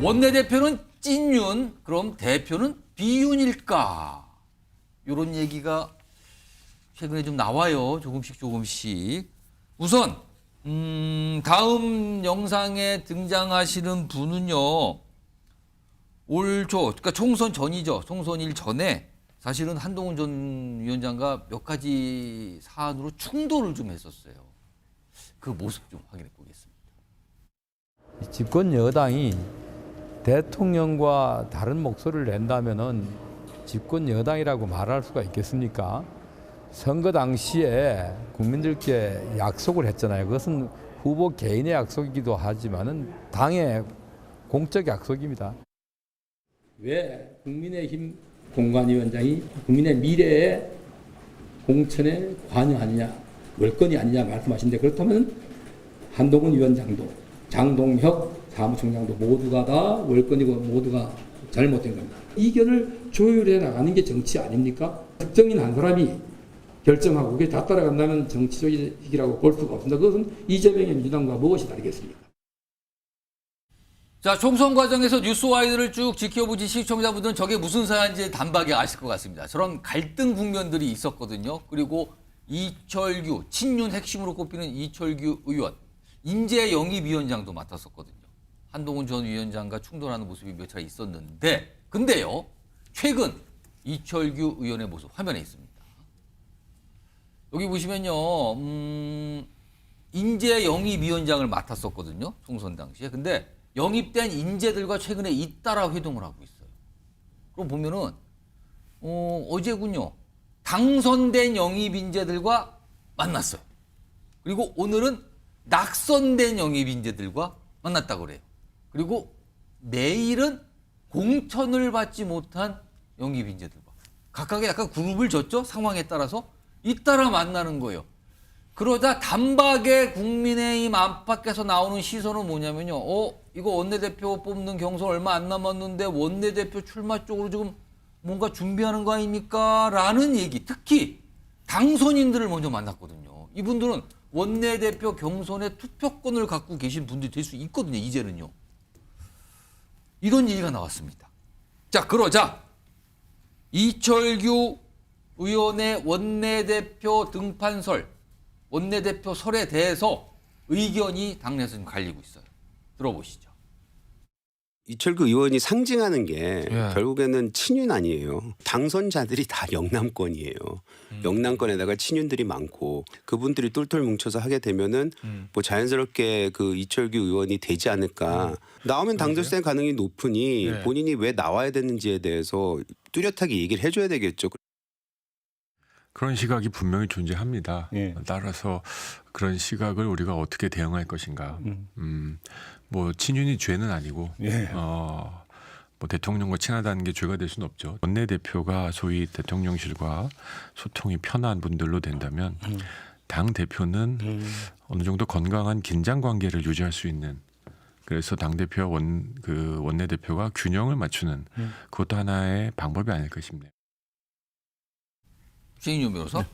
원내대표는 찐윤, 그럼 대표는 비윤일까? 이런 얘기가 최근에 좀 나와요. 조금씩 조금씩. 우선 음, 다음 영상에 등장하시는 분은요. 올 초, 그러니까 총선 전이죠. 총선일 전에 사실은 한동훈 전 위원장과 몇 가지 사안으로 충돌을 좀 했었어요. 그 모습 좀 확인해 보겠습니다. 집권 여당이 대통령과 다른 목소리를 낸다면은 집권 여당이라고 말할 수가 있겠습니까? 선거 당시에 국민들께 약속을 했잖아요. 그것은 후보 개인의 약속이기도 하지만은 당의 공적 약속입니다. 왜 국민의힘 공관위원장이 국민의 미래에 공천에 관여하느냐, 월권이 아니냐 말씀하시는데 그렇다면 한동훈 위원장도 장동혁 사무총장도 모두가 다 월권이고 모두가 잘못된 겁니다. 이견을 조율해 나가는 게 정치 아닙니까? 특정인 한 사람이 결정하고 그게 다 따라간다면 정치적이라고 볼 수가 없습니다. 그것은 이재명의 민주당과 무엇이 다르겠습니까? 자, 총선 과정에서 뉴스와이드를 쭉 지켜보신 시청자분들은 저게 무슨 사연인지 단박에 아실 것 같습니다. 저런 갈등 국면들이 있었거든요. 그리고 이철규, 친윤 핵심으로 꼽히는 이철규 의원, 인재 영입위원장도 맡았었거든요. 한동훈 전 위원장과 충돌하는 모습이 몇 차례 있었는데, 근데요, 최근 이철규 의원의 모습 화면에 있습니다. 여기 보시면요, 음, 인재 영입 위원장을 맡았었거든요. 총선 당시에. 근데 영입된 인재들과 최근에 잇따라 회동을 하고 있어요. 그럼 보면은 어, 어제군요. 당선된 영입 인재들과 만났어요. 그리고 오늘은 낙선된 영입 인재들과 만났다고 그래요. 그리고 내일은 공천을 받지 못한 영입 인재들과 각각의 약간 그룹을 줬죠. 상황에 따라서 잇따라 만나는 거예요. 그러자 단박에 국민의힘 안팎에서 나오는 시선은 뭐냐면요. 어, 이거 원내대표 뽑는 경선 얼마 안 남았는데 원내대표 출마 쪽으로 지금 뭔가 준비하는 거 아닙니까? 라는 얘기. 특히 당선인들을 먼저 만났거든요. 이분들은 원내대표 경선에 투표권을 갖고 계신 분들이 될 수 있거든요. 이제는요. 이런 얘기가 나왔습니다. 자, 그러자 이철규 의원의 원내대표 등판설, 원내대표 설에 대해서 의견이 당내에서 갈리고 있어요. 들어보시죠. 이철구 의원이 상징하는 게 예. 결국에는 친윤 아니에요. 당선자들이 다 영남권이에요. 음. 영남권에다가 친윤들이 많고 그분들이 똘똘 뭉쳐서 하게 되면은 음. 뭐 자연스럽게 그 이철규 의원이 되지 않을까. 나오면 당선될 가능성이 높으니 네. 본인이 왜 나와야 되는지에 대해서 뚜렷하게 얘기를 해줘야 되겠죠. 그런 시각이 분명히 존재합니다. 예. 따라서 그런 시각을 우리가 어떻게 대응할 것인가. 음. 음, 뭐 친윤이 죄는 아니고, 예. 어, 뭐 대통령과 친하다는 게 죄가 될 수는 없죠. 원내 대표가 소위 대통령실과 소통이 편한 분들로 된다면 음. 당 대표는 음. 어느 정도 건강한 긴장 관계를 유지할 수 있는. 그래서 당 대표와 원 그 원내 대표가 균형을 맞추는 음. 그것도 하나의 방법이 아닐까 싶네요. 최인용 변호사.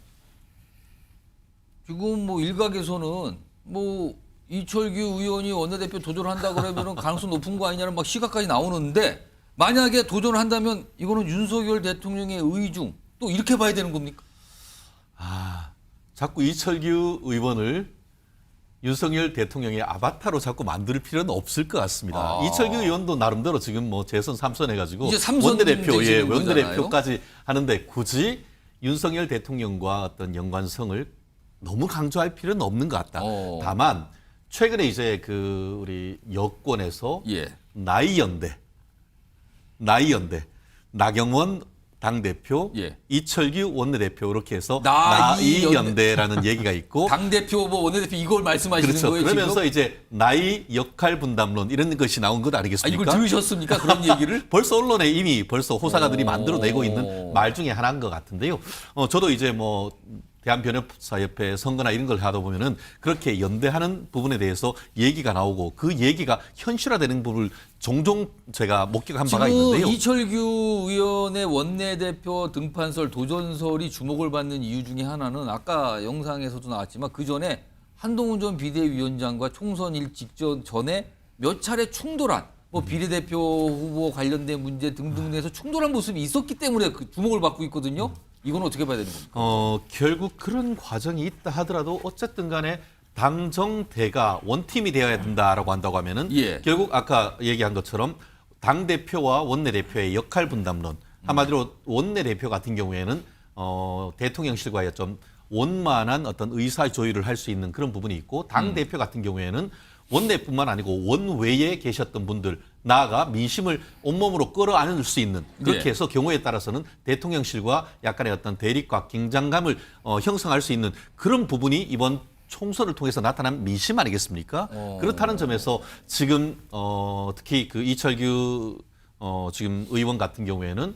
지금 뭐 일각에서는 뭐 이철규 의원이 원내대표 도전한다 그러면은 가능성 높은 거 아니냐는 막 시각까지 나오는데 만약에 도전을 한다면 이거는 윤석열 대통령의 의중 또 이렇게 봐야 되는 겁니까? 아, 자꾸 이철규 의원을 윤석열 대통령의 아바타로 자꾸 만들 필요는 없을 것 같습니다. 아. 이철규 의원도 나름대로 지금 뭐 재선 삼선 해가지고 이제 삼선 원내대표 예 원내대표까지 하는데 굳이 윤석열 대통령과 어떤 연관성을 너무 강조할 필요는 없는 것 같다. 어. 다만 최근에 이제 그 우리 여권에서 예. 나이 연대, 나이연대, 나경원 당대표, 예. 이철규 원내대표 이렇게 해서 나이연대. 나이연대라는 얘기가 있고 당 대표 뭐 원내대표 이걸 말씀하시는 그렇죠. 거예요 그러면서 지금? 이제 나이 역할 분담론 이런 것이 나온 것 아, 아니겠습니까? 이걸 들으셨습니까? 그런 얘기를? 벌써 언론에 이미 벌써 호사가들이 오. 만들어내고 있는 말 중에 하나인 것 같은데요. 어, 저도 이제 뭐 대한변협사협회 선거나 이런 걸 하다 보면은 그렇게 연대하는 부분에 대해서 얘기가 나오고 그 얘기가 현실화되는 부분을 종종 제가 목격한 바가 있는데요. 이철규 의원의 원내대표 등판설 도전설이 주목을 받는 이유 중에 하나는 아까 영상에서도 나왔지만 그 전에 한동훈 전 비대위원장과 총선 일 직전 전에 몇 차례 충돌한 뭐 비례대표 후보 관련된 문제 등등 에서 충돌한 모습이 있었기 때문에 그 주목을 받고 있거든요. 이건 어떻게 봐야 되는 겁니까? 어, 결국 그런 과정이 있다 하더라도 어쨌든 간에 당정대가 원팀이 되어야 된다라고 한다고 하면은 예. 결국 아까 얘기한 것처럼 당 대표와 원내 대표의 역할 분담론 한마디로 원내 대표 같은 경우에는 어, 대통령실과의 좀 원만한 어떤 의사 조율을 할 수 있는 그런 부분이 있고 당 음. 대표 같은 경우에는 원내뿐만 아니고 원외에 계셨던 분들 나아가 민심을 온몸으로 끌어안을 수 있는 그렇게 예. 해서 경우에 따라서는 대통령실과 약간의 어떤 대립과 긴장감을 어, 형성할 수 있는 그런 부분이 이번 총선을 통해서 나타난 민심 아니겠습니까? 어. 그렇다는 점에서 지금 어, 특히 그 이철규 어, 지금 의원 같은 경우에는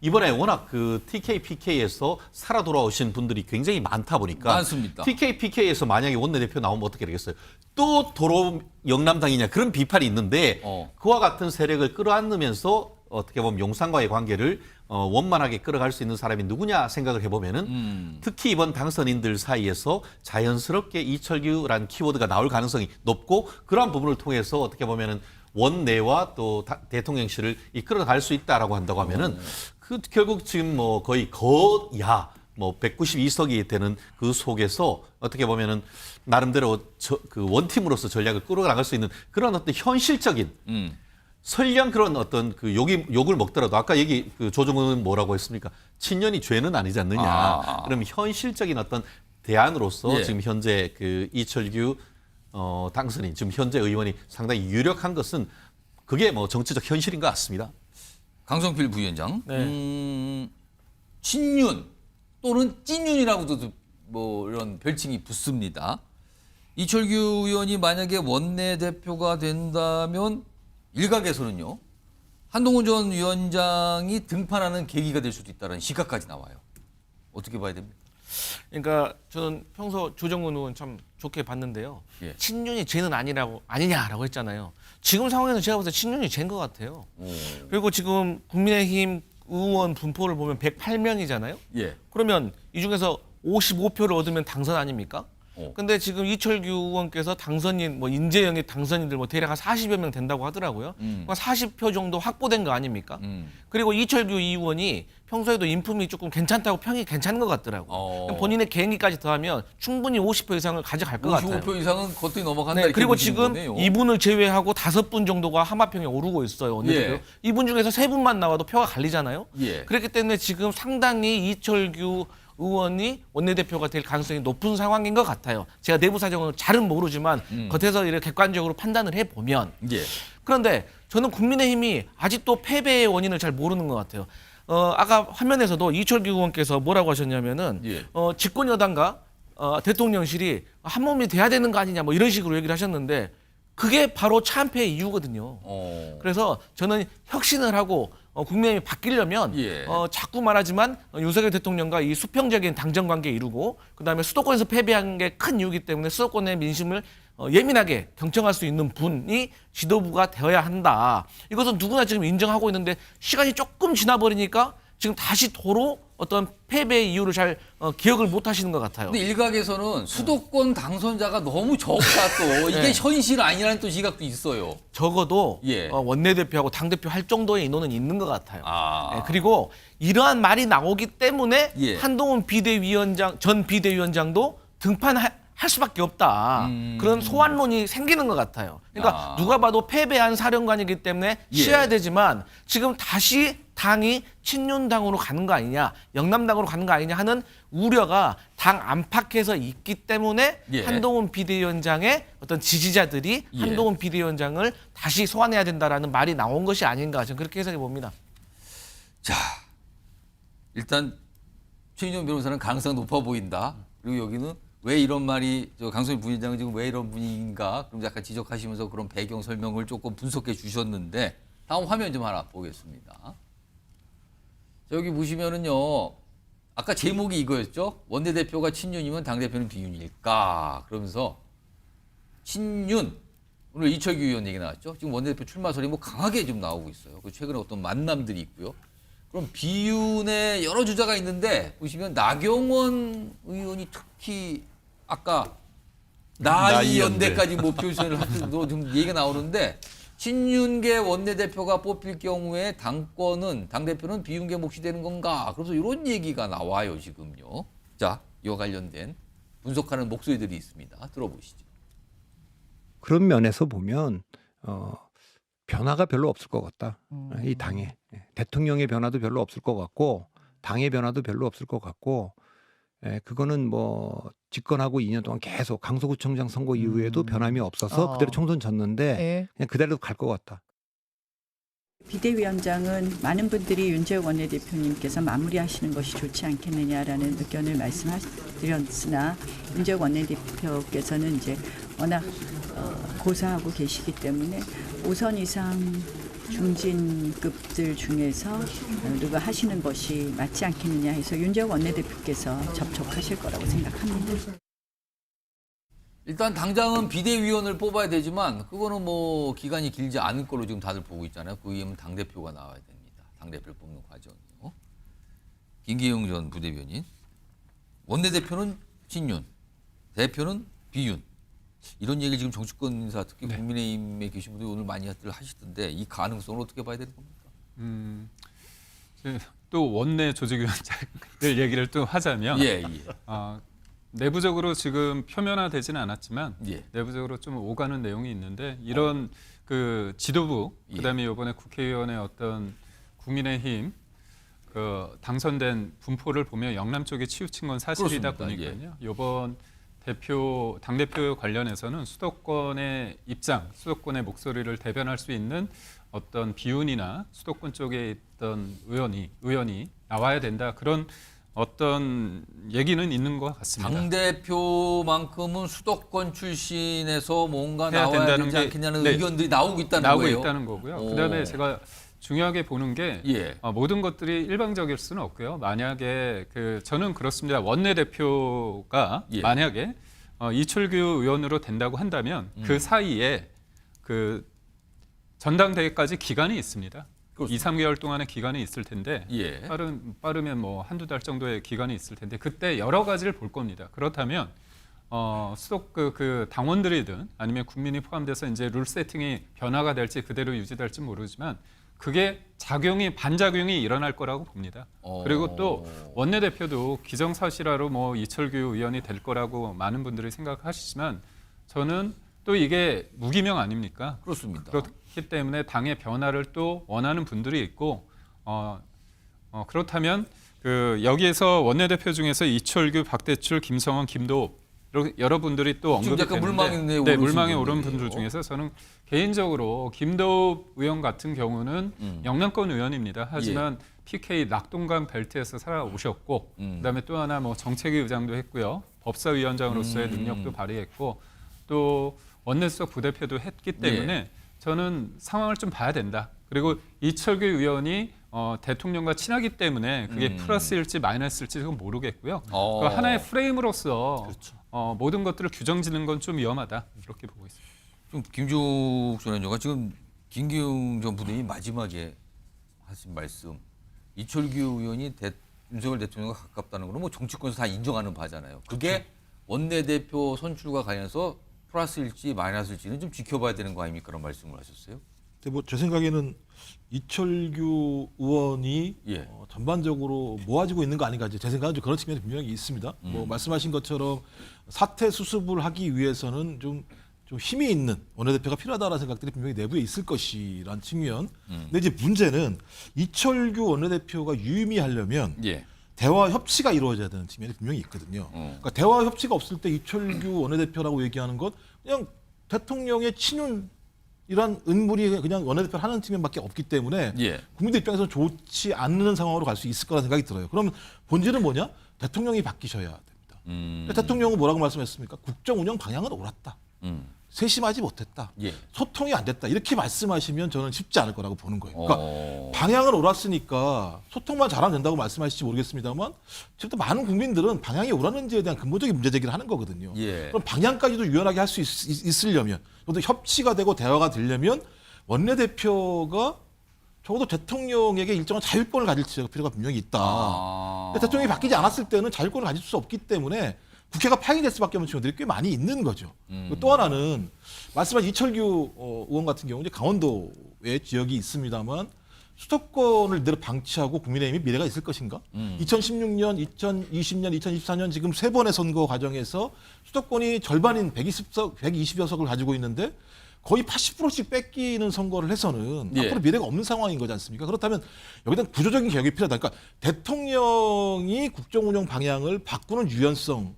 이번에 워낙 그 TK, PK에서 살아 돌아오신 분들이 굉장히 많다 보니까 많습니다. TK, PK에서 만약에 원내대표 나오면 어떻게 되겠어요? 또 도로 영남당이냐 그런 비판이 있는데 어. 그와 같은 세력을 끌어안으면서 어떻게 보면 용산과의 관계를 어, 원만하게 끌어갈 수 있는 사람이 누구냐 생각을 해보면은 음. 특히 이번 당선인들 사이에서 자연스럽게 이철규란 키워드가 나올 가능성이 높고 그러한 부분을 통해서 어떻게 보면은 원내와 또 다- 대통령실을 이끌어갈 수 있다라고 한다고 하면은 그 결국 지금 뭐 거의 거야 뭐 192석이 되는 그 속에서 어떻게 보면은 나름대로 저, 그 원팀으로서 전략을 끌어나갈 수 있는 그런 어떤 현실적인 음. 설령 그런 어떤 그 욕이 욕을 먹더라도 아까 얘기 그 조정은 뭐라고 했습니까? 친년이 죄는 아니지 않느냐. 아. 그럼 현실적인 어떤 대안으로서 예. 지금 현재 그 이철규 어 당선인 지금 현재 의원이 상당히 유력한 것은 그게 뭐 정치적 현실인 것 같습니다. 강성필 부위원장. 네. 음, 친윤 또는 찐윤이라고도 뭐 이런 별칭이 붙습니다. 이철규 의원이 만약에 원내대표가 된다면 일각에서는요. 한동훈 전 위원장이 등판하는 계기가 될 수도 있다는 시각까지 나와요. 어떻게 봐야 됩니까? 그러니까 저는 평소 조정훈 의원 참 좋게 봤는데요. 예. 친윤이 죄는 아니라고 아니냐라고 했잖아요. 지금 상황에서 제가 봤을 때 친윤이 죄인 것 같아요. 오. 그리고 지금 국민의힘 의원 분포를 보면 108명이잖아요. 예. 그러면 이 중에서 55표를 얻으면 당선 아닙니까? 어. 근데 지금 이철규 의원께서 당선인 뭐 인재영입 당선인들 뭐 대략 한 40여 명 된다고 하더라고요. 음. 그러니까 40표 정도 확보된 거 아닙니까? 음. 그리고 이철규 의원이 평소에도 인품이 조금 괜찮다고 평이 괜찮은 것 같더라고요. 어. 본인의 개인기까지 더하면 충분히 50표 이상을 가져갈 것 같아요. 55표 이상은 거뜬히 넘어간다. 네, 그리고 지금 거네요. 이분을 제외하고 다섯 분 정도가 하마평에 오르고 있어요. 예. 이분 중에서 세 분만 나와도 표가 갈리잖아요. 예. 그렇기 때문에 지금 상당히 이철규 의원이 원내대표가 될 가능성이 높은 상황인 것 같아요. 제가 내부 사정은 잘은 모르지만 음. 겉에서 이렇게 객관적으로 판단을 해 보면 예. 그런데 저는 국민의힘이 아직도 패배의 원인을 잘 모르는 것 같아요. 어, 아까 화면에서도 이철규 의원께서 뭐라고 하셨냐면은 예. 어, 집권 여당과 어, 대통령실이 한 몸이 돼야 되는 거 아니냐 뭐 이런 식으로 얘기를 하셨는데 그게 바로 참패의 이유거든요. 어. 그래서 저는 혁신을 하고 어, 국민의힘이 바뀌려면 예. 어, 자꾸 말하지만 어, 윤석열 대통령과 이 수평적인 당정 관계 이루고 그다음에 수도권에서 패배한 게 큰 이유기 때문에 수도권의 민심을 어, 예민하게 경청할 수 있는 분이 지도부가 되어야 한다. 이것은 누구나 지금 인정하고 있는데 시간이 조금 지나 버리니까 지금 다시 도로 어떤 패배의 이유를 잘 어, 기억을 못 하시는 것 같아요. 근데 일각에서는 수도권 당선자가 너무 적다 또 이게 네. 현실 아니라는 또 시각도 있어요. 적어도 예. 어, 원내대표하고 당대표 할 정도의 인원은 있는 것 같아요. 아. 예, 그리고 이러한 말이 나오기 때문에 예. 한동훈 비대위원장 전 비대위원장도 등판할 수밖에 없다. 음. 그런 소환론이 생기는 것 같아요. 그러니까 아. 누가 봐도 패배한 사령관이기 때문에 예. 쉬어야 되지만 지금 다시 당이 친윤당으로 가는 거 아니냐, 영남당으로 가는 거 아니냐 하는 우려가 당 안팎에서 있기 때문에 예. 한동훈 비대위원장의 어떤 지지자들이 예. 한동훈 비대위원장을 다시 소환해야 된다라는 말이 나온 것이 아닌가 저는 그렇게 해석해 봅니다. 자, 일단 최인정 변호사는 가능성 높아 보인다. 그리고 여기는 왜 이런 말이 저 강소희 부위원장은 지금 왜 이런 분인가 그럼 약간 지적하시면서 그런 배경 설명을 조금 분석해 주셨는데 다음 화면 좀 하나 보겠습니다. 여기 보시면은요. 아까 제목이 이거였죠. 원내대표가 친윤이면 당대표는 비윤일까? 그러면서 친윤 오늘 이철규 의원 얘기 나왔죠. 지금 원내대표 출마설이 뭐 강하게 좀 나오고 있어요. 그 최근에 어떤 만남들이 있고요. 그럼 비윤의 여러 주자가 있는데 보시면 나경원 의원이 특히 아까 나이 나이 연대. 연대까지 뭐 표현을 하도 좀 얘기가 나오는데 친윤계 원내대표가 뽑힐 경우에 당권은 당대표는 비윤계 몫이 되는 건가? 그래서 이런 얘기가 나와요, 지금요. 자, 이와 관련된 분석하는 목소리들이 있습니다. 들어보시죠. 그런 면에서 보면 어, 변화가 별로 없을 것 같다. 이 당에 예, 대통령의 변화도 별로 없을 것 같고 당의 변화도 별로 없을 것 같고 예, 그거는 뭐 집권하고 2년 동안 계속 강서구청장 선거 이후에도 변함이 없어서 어. 그대로 총선 졌는데 예. 그냥 그대로 갈 것 같다. 비대위원장은 많은 분들이 윤재욱 원내대표님께서 마무리하시는 것이 좋지 않겠느냐라는 의견을 말씀드렸으나 윤재욱 원내대표께서는 이제 워낙 어, 고사하고 계시기 때문에 5선 이상 중진급들 중에서 어, 누가 하시는 것이 맞지 않겠느냐 해서 윤재욱 원내대표께서 접촉하실 거라고 생각합니다. 일단 당장은 비대위원을 뽑아야 되지만 그거는 뭐 기간이 길지 않을 걸로 지금 다들 보고 있잖아요. 그 이후면 당 대표가 나와야 됩니다. 당 대표를 뽑는 과정이요. 김기용 전 부대변인. 원내 대표는 친윤, 대표는 비윤. 이런 얘기 지금 정치권 인사 특히 국민의힘에 계신 분들이 오늘 많이들 하시던데 이 가능성을 어떻게 봐야 되는 겁니까? 음, 이제 또 원내 조직위원장들 얘기를 또 하자면 예, 예. 아, 내부적으로 지금 표면화되지는 않았지만 예. 내부적으로 좀 오가는 내용이 있는데 이런 그 지도부 예. 그다음에 이번에 국회의원의 어떤 국민의힘 그 당선된 분포를 보면 영남 쪽에 치우친 건 사실이다 그렇습니다. 예. 보니까요. 이번 대표 당 대표 관련해서는 수도권의 입장, 수도권의 목소리를 대변할 수 있는 어떤 비윤이나 수도권 쪽에 있던 의원이 의원이 나와야 된다 그런 어떤 얘기는 있는 것 같습니다. 당 대표만큼은 수도권 출신에서 뭔가 나와야 된다는 되지 게- 않겠냐는 네. 의견들이 나오고 있다는 나오고 거예요. 있다는 거고요. 오. 그다음에 제가 중요하게 보는 게 예. 어, 모든 것들이 일방적일 수는 없고요. 만약에 그 저는 그렇습니다. 원내 대표가 예. 만약에 어, 이철규 의원으로 된다고 한다면 음. 그 사이에 그 전당대회까지 기간이 있습니다. 2, 3개월 동안의 기간이 있을 텐데 예. 빠른 빠르면 뭐 한두 달 정도의 기간이 있을 텐데 그때 여러 가지를 볼 겁니다. 그렇다면 어, 수도 그, 그 당원들이든 아니면 국민이 포함돼서 이제 룰 세팅이 변화가 될지 그대로 유지될지 모르지만 그게 작용이 반작용이 일어날 거라고 봅니다. 어. 그리고 또 원내대표도 기정사실화로 뭐 이철규 의원이 될 거라고 많은 분들이 생각하시지만 저는 또 이게 무기명 아닙니까? 그렇습니다. 그렇기 때문에 당의 변화를 또 원하는 분들이 있고 어, 어, 그렇다면 그 여기에서 원내대표 중에서 이철규, 박대출, 김성원, 김도읍 이렇게 여러분들이 또 지금 언급이 약간 되는데 물망에 네, 물망에 오른. 분들 중에서 저는 개인적으로 김도읍 의원 같은 경우는 음. 영남권 의원입니다. 하지만 PK 낙동강 벨트에서 살아오셨고 음. 그다음에 또 하나 뭐 정책위 의장도 했고요. 법사위원장으로서의 음. 능력도 발휘했고 또 원내수석 부대표도 했기 때문에 예. 저는 상황을 좀 봐야 된다. 그리고 이철규 의원이 어, 대통령과 친하기 때문에 그게 음. 플러스일지 마이너스일지 그건 모르겠고요. 어. 그 하나의 프레임으로서 그렇죠. 어, 모든 것들을 규정짓는 건 좀 위험하다. 이렇게 보고 있습니다. 좀 김juk 전 원장과 지금 김기웅 전 부대이 마지막에 하신 말씀 이철규 의원이 대, 윤석열 대통령과 가깝다는 거는 뭐 정치권에서 다 인정하는 바잖아요. 그게 원내대표 선출과 관련해서 플러스일지 마이너스일지는 좀 지켜봐야 되는 거 아닙니까? 그런 말씀을 하셨어요. 근데 뭐 제 생각에는 이철규 의원이 예. 어, 전반적으로 모아지고 있는 거 아닌가 이제 제 생각은 좀 그런 측면이 분명히 있습니다. 뭐 음. 말씀하신 것처럼 사태 수습을 하기 위해서는 좀, 좀 힘이 있는 원내대표가 필요하다는 생각들이 분명히 내부에 있을 것이란 측면. 음. 근데 이제 문제는 이철규 원내대표가 유의미하려면 예. 대화 협치가 이루어져야 되는 측면이 분명히 있거든요. 어. 그러니까 대화 협치가 없을 때 이철규 원내대표라고 얘기하는 것 그냥 대통령의 친윤 이런 은물이 그냥 원내대표를 하는 측면밖에 없기 때문에 예. 국민들 입장에서 좋지 않는 상황으로 갈 수 있을 거라는 생각이 들어요. 그럼 본질은 뭐냐? 대통령이 바뀌셔야 됩니다. 음. 대통령은 뭐라고 말씀했습니까? 국정 운영 방향은 옳았다. 음. 세심하지 못했다. 예. 소통이 안 됐다. 이렇게 말씀하시면 저는 쉽지 않을 거라고 보는 거예요. 그러니까 어. 방향은 옳았으니까 소통만 잘하면 된다고 말씀하실지 모르겠습니다만 지금 많은 국민들은 방향이 옳았는지에 대한 근본적인 문제 제기를 하는 거거든요. 예. 그럼 방향까지도 유연하게 할 수 있으려면 또 협치가 되고 대화가 되려면 원내대표가 적어도 대통령에게 일정한 자율권을 가질 필요가 분명히 있다. 아. 대통령이 바뀌지 않았을 때는 자율권을 가질 수 없기 때문에 국회가 파행이 될 수밖에 없는 측면들이 꽤 많이 있는 거죠. 그리고 또 하나는 말씀하신 이철규 어, 의원 같은 경우 이제 강원도의 지역이 있습니다만 수도권을 늘 방치하고 국민의힘이 미래가 있을 것인가? 2016년, 2020년, 2024년 지금 세 번의 선거 과정에서 수도권이 절반인 120석, 120여 석을 가지고 있는데 거의 80%씩 뺏기는 선거를 해서는 예. 앞으로 미래가 없는 상황인 거지 않습니까? 그렇다면 여기다 구조적인 개혁이 필요하다. 그러니까 대통령이 국정 운영 방향을 바꾸는 유연성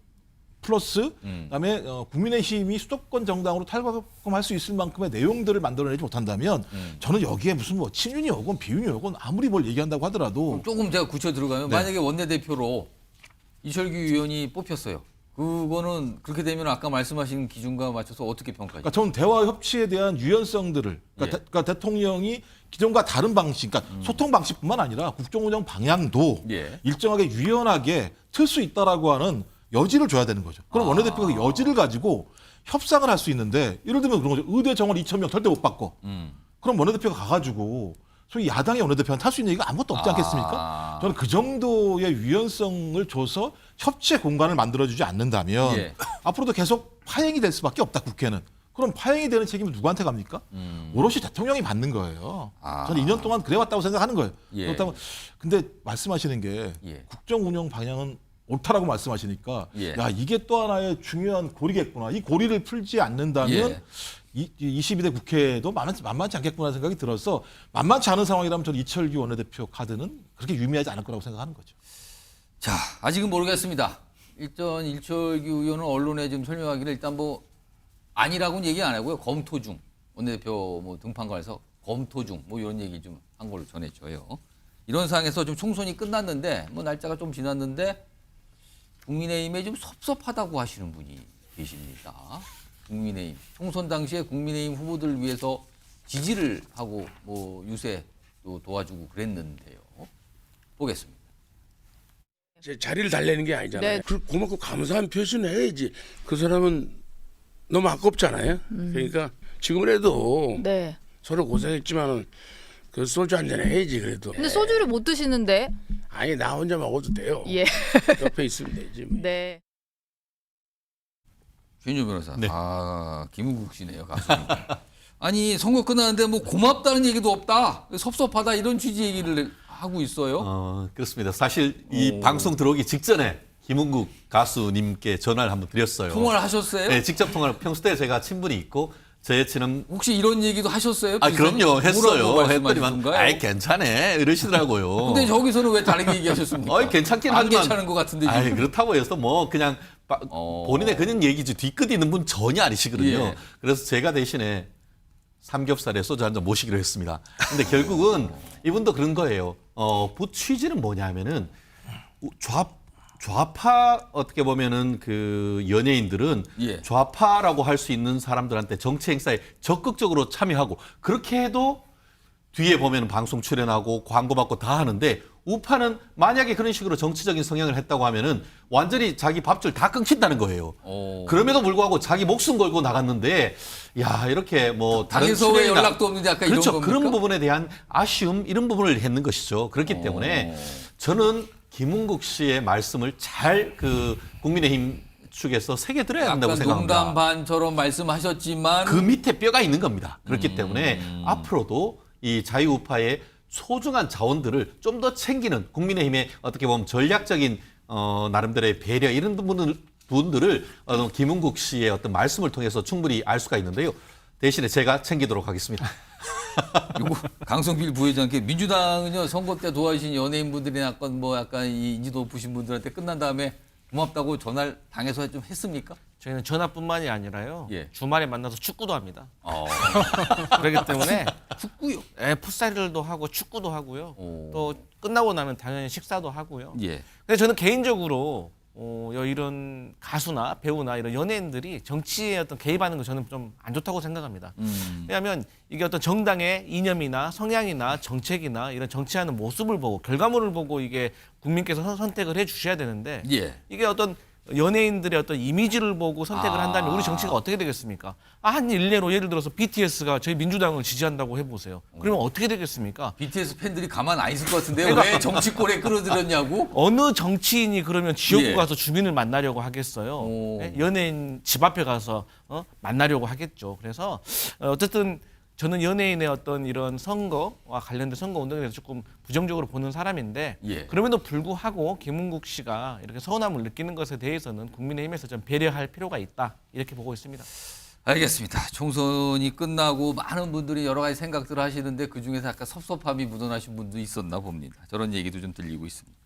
플러스 그다음에 어, 국민의힘이 수도권 정당으로 탈바꿈할 수 있을 만큼의 내용들을 만들어내지 못한다면 저는 여기에 무슨 뭐 친윤이 오건 비윤이 오건 아무리 뭘 얘기한다고 하더라도 조금 제가 굳혀 들어가면 네. 만약에 원내대표로 이철규 의원이 뽑혔어요. 그거는 그렇게 되면 아까 말씀하신 기준과 맞춰서 어떻게 평가하죠? 그러니까 저는 대화 협치에 대한 유연성들을 그러니까, 예. 대, 그러니까 대통령이 기존과 다른 방식, 그러니까 소통 방식뿐만 아니라 국정 운영 방향도 예. 일정하게 유연하게 틀 수 있다라고 하는 여지를 줘야 되는 거죠. 그럼 아. 원내대표가 그 여지를 가지고 협상을 할 수 있는데 예를 들면 그런 거죠. 의대 정원 2천 명 절대 못 받고 음. 그럼 원내대표가 가가지고 소위 야당의 원내대표한테 할 수 있는 얘기가 아무것도 없지 아. 않겠습니까? 저는 그 정도의 유연성을 줘서 협치의 공간을 만들어주지 않는다면 예. 앞으로도 계속 파행이 될 수밖에 없다 국회는. 그럼 파행이 되는 책임은 누구한테 갑니까? 오롯이 대통령이 받는 거예요. 음. 아. 저는 2년 동안 그래왔다고 생각하는 거예요. 예. 그렇다면 근데 말씀하시는 게 예. 국정 운영 방향은 옳다라고 말씀하시니까 예. 야 이게 또 하나의 중요한 고리겠구나. 이 고리를 풀지 않는다면 예. 이, 이 22대 국회도 만만치, 만만치 않겠구나 생각이 들어서 만만치 않은 상황이라면 저는 이철규 원내대표 카드는 그렇게 유미하지 않을 거라고 생각하는 거죠. 자, 아직은 모르겠습니다. 일단 일철규 의원은 언론에 지금 설명하기를 일단 뭐 아니라고는 얘기 안 하고요. 검토 중 원내대표 뭐 등판관에서 검토 중 뭐 이런 얘기 좀 한 걸로 전해줘요. 이런 상황에서 좀 총선이 끝났는데 뭐 날짜가 좀 지났는데 국민의힘에 좀 섭섭하다고 하시는 분이 계십니다. 국민의힘 총선 당시에 국민의힘 후보들 위해서 지지를 하고 뭐 유세 또 도와주고 그랬는데요. 보겠습니다. 제 자리를 달래는 게 아니잖아요. 네. 그 고맙고 감사한 표시는 해야지. 그 사람은 너무 아깝잖아요. 음. 그러니까 지금이라도 네. 서로 고생했지만은 그 소주 한 잔 해야지 그래도. 근데 소주를 못 드시는데. 아니 나 혼자 먹어도 돼요. 예. 옆에 있으면 되지. 뭐. 네. 윤유 변호사. 네. 아, 김은국 씨네요, 가수님. 아니, 선거 끝났는데 뭐 고맙다는 얘기도 없다. 섭섭하다 이런 취지 얘기를 하고 있어요. 어, 그렇습니다. 사실 이 오. 방송 들어오기 직전에 김은국 가수님께 전화를 한번 드렸어요. 통화를 하셨어요? 네, 직접 통화를 평소 때 제가 친분이 있고 제 친은 혹시 이런 얘기도 하셨어요? 아? 그럼요 했어요. 했더니만? 아이 괜찮아 이러시더라고요. 근데 저기서는 왜 다르게 얘기하셨습니까? 어이 괜찮긴 안 하지만 괜찮은 것 같은데 지금. 아이 그렇다고 해서 뭐 그냥 빠- 어. 본인의 그냥 얘기지 뒤끝 있는 분 전혀 아니시거든요. 예. 그래서 제가 대신에 삼겹살에 소주 한 잔 모시기로 했습니다. 근데 결국은 이분도 그런 거예요. 어, 부 취지는 뭐냐면은 좌 좌파 어떻게 보면은 그 연예인들은 예. 좌파라고 할 수 있는 사람들한테 정치 행사에 적극적으로 참여하고 그렇게 해도 뒤에 보면 방송 출연하고 광고 받고 다 하는데 우파는 만약에 그런 식으로 정치적인 성향을 했다고 하면은 완전히 자기 밥줄 다 끊긴다는 거예요. 오. 그럼에도 불구하고 자기 목숨 걸고 나갔는데 야 이렇게 뭐 다른 당에서 왜 출연이나- 연락도 없는지 이런 그렇죠 겁니까? 그런 부분에 대한 아쉬움 이런 부분을 했는 것이죠. 그렇기 때문에 오. 저는 김은국 씨의 말씀을 잘 그 국민의힘 측에서 새겨 들어야 한다고 생각합니다. 농담 반처럼 말씀하셨지만 그 밑에 뼈가 있는 겁니다. 음. 그렇기 때문에 앞으로도 이 자유우파의 소중한 자원들을 좀 더 챙기는 국민의힘의 어떻게 보면 전략적인 어, 나름대로의 배려 이런 부분을 분들을 어, 김은국 씨의 어떤 말씀을 통해서 충분히 알 수가 있는데요. 대신에 제가 챙기도록 하겠습니다. 요거 강성필 부회장께 민주당은요 선거 때 도와주신 연예인분들이나 약간 뭐 약간 이 인지도 높으신 분들한테 끝난 다음에 고맙다고 전화를 당에서 좀 했습니까? 저희는 전화뿐만이 아니라요. 예. 주말에 만나서 축구도 합니다. 어. 그렇기 때문에 축구요. 예, 풋살도 하고 축구도 하고요. 오. 또 끝나고 나면 당연히 식사도 하고요. 예. 근데 저는 개인적으로 어, 이런 가수나 배우나 이런 연예인들이 정치에 어떤 개입하는 거 저는 좀 안 좋다고 생각합니다. 음. 왜냐하면 이게 어떤 정당의 이념이나 성향이나 정책이나 이런 정치하는 모습을 보고 결과물을 보고 이게 국민께서 선- 선택을 해 주셔야 되는데 예. 이게 어떤 연예인들의 어떤 이미지를 보고 선택을 아. 한다면 우리 정치가 어떻게 되겠습니까? 아, 한 일례로 예를 들어서 BTS가 저희 민주당을 지지한다고 해보세요. 그러면 어떻게 되겠습니까? BTS 팬들이 가만 안 있을 것 같은데 그러니까 왜 정치권에 끌어들였냐고? 어느 정치인이 그러면 지역구 예. 가서 주민을 만나려고 하겠어요. 오. 예? 연예인 집 앞에 가서 어? 만나려고 하겠죠. 그래서 어, 어쨌든 저는 연예인의 어떤 이런 선거와 관련된 선거 운동에 대해서 조금 부정적으로 보는 사람인데 예. 그럼에도 불구하고 김은국 씨가 이렇게 서운함을 느끼는 것에 대해서는 국민의힘에서 좀 배려할 필요가 있다 이렇게 보고 있습니다. 알겠습니다. 총선이 끝나고 많은 분들이 여러 가지 생각들을 하시는데 그 중에서 약간 섭섭함이 묻어나신 분도 있었나 봅니다. 저런 얘기도 좀 들리고 있습니다.